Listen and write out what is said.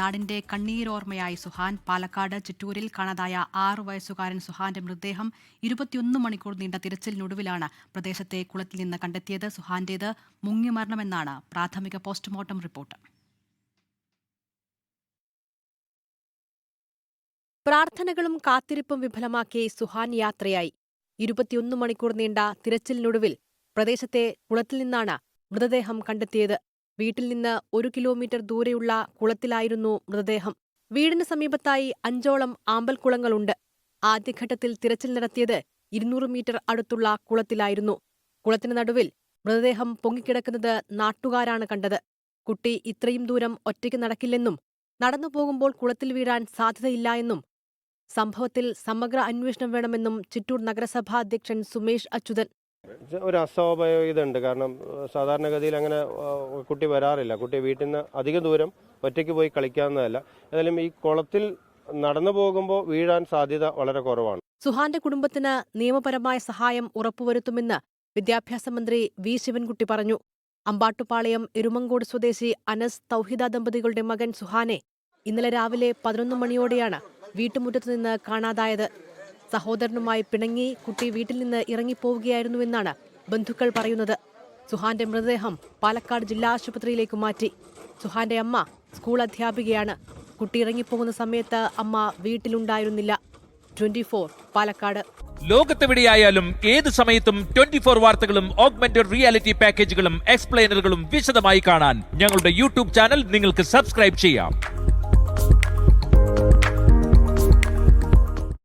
നാടിന്റെ കണ്ണീരോർമ്മയായി സുഹാൻ പാലക്കാട് ചിറ്റൂരിൽ കാണാതായ ആറു വയസ്സുകാരൻ സുഹാന്റെ മൃതദേഹം ഇരുപത്തിയൊന്ന് മണിക്കൂർ നീണ്ട തിരച്ചിലിനൊടുവിലാണ് പ്രദേശത്തെ കുളത്തിൽ നിന്ന് കണ്ടെത്തിയത്. സുഹാന്റേത് മുങ്ങിമരണമെന്നാണ് പ്രാഥമിക പോസ്റ്റ്മോർട്ടം റിപ്പോർട്ട്. പ്രാർത്ഥനകളും കാത്തിരിപ്പും വിഫലമാക്കി സുഹാൻ യാത്രയായി. ഇരുപത്തിയൊന്ന് മണിക്കൂർ നീണ്ട തിരച്ചിലിനൊടുവിൽ പ്രദേശത്തെ കുളത്തിൽ നിന്നാണ് മൃതദേഹം കണ്ടെത്തിയത്. വീട്ടിൽ നിന്ന് ഒരു കിലോമീറ്റർ ദൂരെയുള്ള കുളത്തിലായിരുന്നു മൃതദേഹം. വീടിന് സമീപത്തായി അഞ്ചോളം ആമ്പൽക്കുളങ്ങളുണ്ട്. ആദ്യഘട്ടത്തിൽ തിരച്ചിൽ നടത്തിയത് ഇരുന്നൂറ് മീറ്റർ അടുത്തുള്ള കുളത്തിലായിരുന്നു. കുളത്തിന് നടുവിൽ മൃതദേഹം പൊങ്ങിക്കിടക്കുന്നത് നാട്ടുകാരാണ് കണ്ടത്. കുട്ടി ഇത്രയും ദൂരം ഒറ്റയ്ക്ക് നടക്കില്ലെന്നും നടന്നു പോകുമ്പോൾ കുളത്തിൽ വീഴാൻ സാധ്യതയില്ല എന്നും സംഭവത്തിൽ സമഗ്ര അന്വേഷണം വേണമെന്നും ചിറ്റൂർ നഗരസഭാ അധ്യക്ഷൻ സുമേഷ് അച്യുതൻ ഒരു അസ്വാഭാവികത ഉണ്ട് കാരണം സാധാരണഗതിയിൽ അങ്ങനെ കുട്ടി വരാറില്ല. കുട്ടി വീട്ടിൽ നിന്ന് അധികം ദൂരം ഒറ്റയ്ക്ക് പോയി കളിക്കാവുന്നതല്ല. ഏതായാലും ഈ കുളത്തിൽ നടന്നു പോകുമ്പോൾ വീഴാൻ സാധ്യത വളരെ കുറവാണ്. സുഹാന്റെ കുടുംബത്തിന് നിയമപരമായ സഹായം ഉറപ്പുവരുത്തുമെന്ന് വിദ്യാഭ്യാസ മന്ത്രി വി. ശിവൻകുട്ടി പറഞ്ഞു. അമ്പാട്ടുപാളയം എരുമങ്കോട് സ്വദേശി അനസ് തൗഹിദ ദമ്പതികളുടെ മകൻ സുഹാനെ ഇന്നലെ രാവിലെ പതിനൊന്ന് മണിയോടെയാണ് വീട്ടുമുറ്റത്തു നിന്ന് കാണാതായത്. സഹോദരനുമായി പിണങ്ങി കുട്ടി വീട്ടിൽ നിന്ന് ഇറങ്ങിപ്പോവുകയായിരുന്നുവെന്നാണ് ബന്ധുക്കൾ പറയുന്നത്. സുഹാന്റെ മൃതദേഹം പാലക്കാട് ജില്ലാ ആശുപത്രിയിലേക്ക് മാറ്റി. സുഹാന്റെ അമ്മ സ്കൂൾ അധ്യാപികയാണ്. കുട്ടി ഇറങ്ങിപ്പോകുന്ന സമയത്ത് അമ്മ വീട്ടിലുണ്ടായിരുന്നില്ല. Twenty four Palakkad. ലോകത്തെവിടെയായാലും ഏത് സമയത്തും ട്വന്റി ഫോർ വാർത്തകളും ഓഗ്മെന്റഡ് റിയാലിറ്റി പാക്കേജുകളും എക്സ്പ്ലെയിനറുകളും വിശദമായി കാണാൻ ഞങ്ങളുടെ യൂട്യൂബ് ചാനൽ നിങ്ങൾക്ക് സബ്സ്ക്രൈബ് ചെയ്യാം.